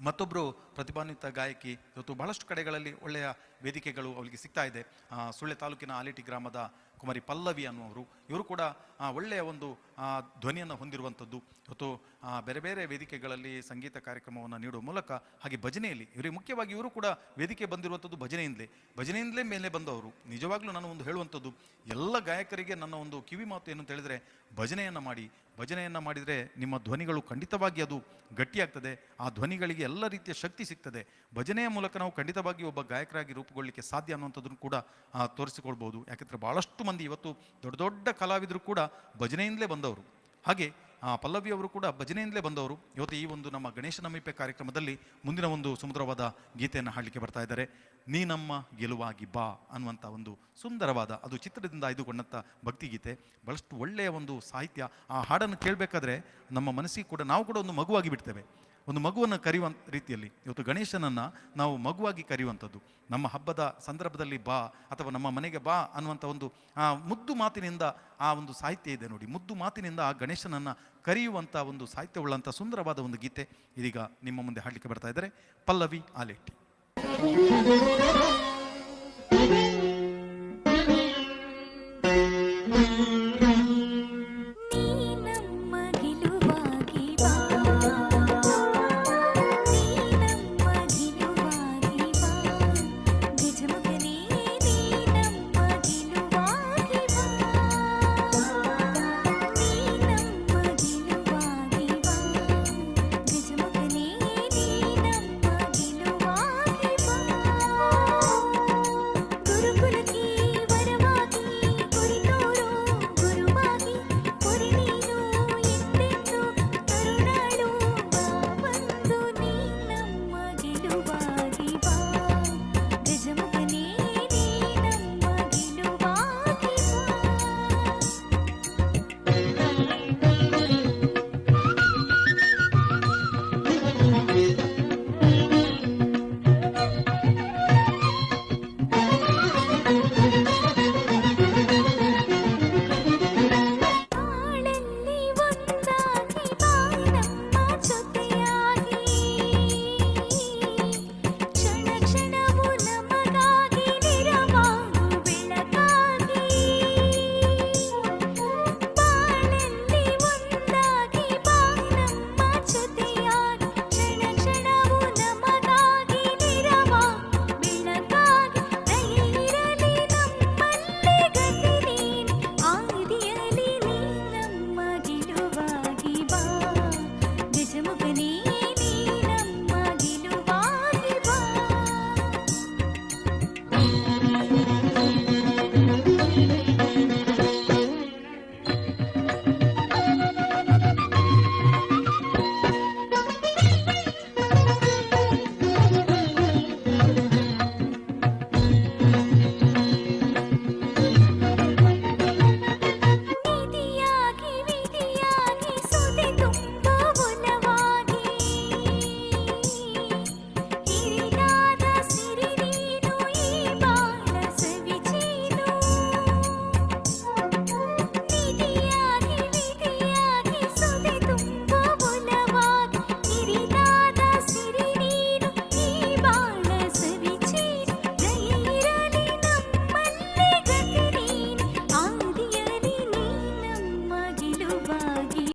ಮತ್ತೊಬ್ಬರು ಪ್ರತಿಭಾನ್ವಿತ ಗಾಯಕಿ ಇವತ್ತು ಬಹಳಷ್ಟು ಕಡೆಗಳಲ್ಲಿ ಒಳ್ಳೆಯ ವೇದಿಕೆಗಳು ಅವಳಿಗೆ ಸಿಗ್ತಾ ಇದೆ. ಸುಳ್ಳೆ ತಾಲೂಕಿನ ಆಲಿಟಿ ಗ್ರಾಮದ ಕುಮಾರಿ ಪಲ್ಲವಿ ಅನ್ನುವರು ಇವರು ಕೂಡ ಒಳ್ಳೆಯ ಒಂದು ಧ್ವನಿಯನ್ನು ಹೊಂದಿರುವಂಥದ್ದು. ಇವತ್ತು ಬೇರೆ ಬೇರೆ ವೇದಿಕೆಗಳಲ್ಲಿ ಸಂಗೀತ ಕಾರ್ಯಕ್ರಮವನ್ನು ನೀಡುವ ಮೂಲಕ ಹಾಗೆ ಭಜನೆಯಲ್ಲಿ, ಇವರಿಗೆ ಮುಖ್ಯವಾಗಿ ಇವರು ಕೂಡ ವೇದಿಕೆ ಬಂದಿರುವಂಥದ್ದು ಭಜನೆಯಿಂದಲೇ. ಭಜನೆಯಿಂದಲೇ ಮೇಲೆ ಬಂದವರು. ನಿಜವಾಗ್ಲೂ ನಾನು ಒಂದು ಹೇಳುವಂಥದ್ದು, ಎಲ್ಲ ಗಾಯಕರಿಗೆ ನನ್ನ ಒಂದು ಕಿವಿ ಮಾತು ಏನು ಅಂತ ಹೇಳಿದರೆ, ಭಜನೆಯನ್ನು ಮಾಡಿ, ಭಜನೆಯನ್ನು ಮಾಡಿದರೆ ನಿಮ್ಮ ಧ್ವನಿಗಳು ಖಂಡಿತವಾಗಿ ಅದು ಗಟ್ಟಿಯಾಗ್ತದೆ. ಆ ಧ್ವನಿಗಳಿಗೆ ಎಲ್ಲ ರೀತಿಯ ಶಕ್ತಿ ಸಿಗ್ತದೆ. ಭಜನೆಯ ಮೂಲಕ ನಾವು ಖಂಡಿತವಾಗಿ ಒಬ್ಬ ಗಾಯಕರಾಗಿ ರೂಪುಗೊಳ್ಳಲಿಕ್ಕೆ ಸಾಧ್ಯ ಅನ್ನುವಂಥದ್ದನ್ನು ಕೂಡ ತೋರಿಸಿಕೊಳ್ಬೋದು. ಯಾಕೆಂದರೆ ಭಾಳಷ್ಟು ಮಂದಿ ಇವತ್ತು ದೊಡ್ಡ ದೊಡ್ಡ ಕಲಾವಿದರು ಕೂಡ ಭಜನೆಯಿಂದಲೇ ಬಂದವರು. ಹಾಗೆ ಪಲ್ಲವಿ ಅವರು ಕೂಡ ಭಜನೆಯಿಂದಲೇ ಬಂದವರು. ಇವತ್ತು ಈ ಒಂದು ನಮ್ಮ ಗಣೇಶ ನಮಿಪೆ ಕಾರ್ಯಕ್ರಮದಲ್ಲಿ ಮುಂದಿನ ಒಂದು ಸುಂದರವಾದ ಗೀತೆಯನ್ನು ಹಾಡಲಿಕ್ಕೆ ಬರ್ತಾ ಇದ್ದಾರೆ. ನೀ ನಮ್ಮ ಗೆಲುವಾಗಿ ಬಾ ಅನ್ನುವಂಥ ಒಂದು ಸುಂದರವಾದ, ಅದು ಚಿತ್ರದಿಂದ ಆಯ್ದುಕೊಂಡಂಥ ಭಕ್ತಿಗೀತೆ. ಭಾಳಷ್ಟು ಒಳ್ಳೆಯ ಒಂದು ಸಾಹಿತ್ಯ. ಆ ಹಾಡನ್ನು ಕೇಳಬೇಕಾದ್ರೆ ನಮ್ಮ ಮನಸ್ಸಿಗೆ ಕೂಡ ನಾವು ಕೂಡ ಒಂದು ಮಗುವಾಗಿ ಬಿಡ್ತೇವೆ ಒಂದು ಮಗುವನ್ನು ಕರೆಯುವ ರೀತಿಯಲ್ಲಿ. ಇವತ್ತು ಗಣೇಶನನ್ನು ನಾವು ಮಗುವಾಗಿ ಕರೆಯುವಂಥದ್ದು. ನಮ್ಮ ಹಬ್ಬದ ಸಂದರ್ಭದಲ್ಲಿ ಬಾ ಅಥವಾ ನಮ್ಮ ಮನೆಗೆ ಬಾ ಅನ್ನುವಂಥ ಒಂದು, ಆ ಮುದ್ದು ಮಾತಿನಿಂದ ಆ ಒಂದು ಸಾಹಿತ್ಯ ಇದೆ ನೋಡಿ. ಮುದ್ದು ಮಾತಿನಿಂದ ಆ ಗಣೇಶನನ್ನು ಕರೆಯುವಂಥ ಒಂದು ಸಾಹಿತ್ಯವುಳ್ಳಂಥ ಸುಂದರವಾದ ಒಂದು ಗೀತೆ ಇದೀಗ ನಿಮ್ಮ ಮುಂದೆ ಹಾಡಲಿಕ್ಕೆ ಬರ್ತಾ ಇದ್ದಾರೆ. ಪಲ್ಲವಿ ಆಲೆಟ್ಟಿ.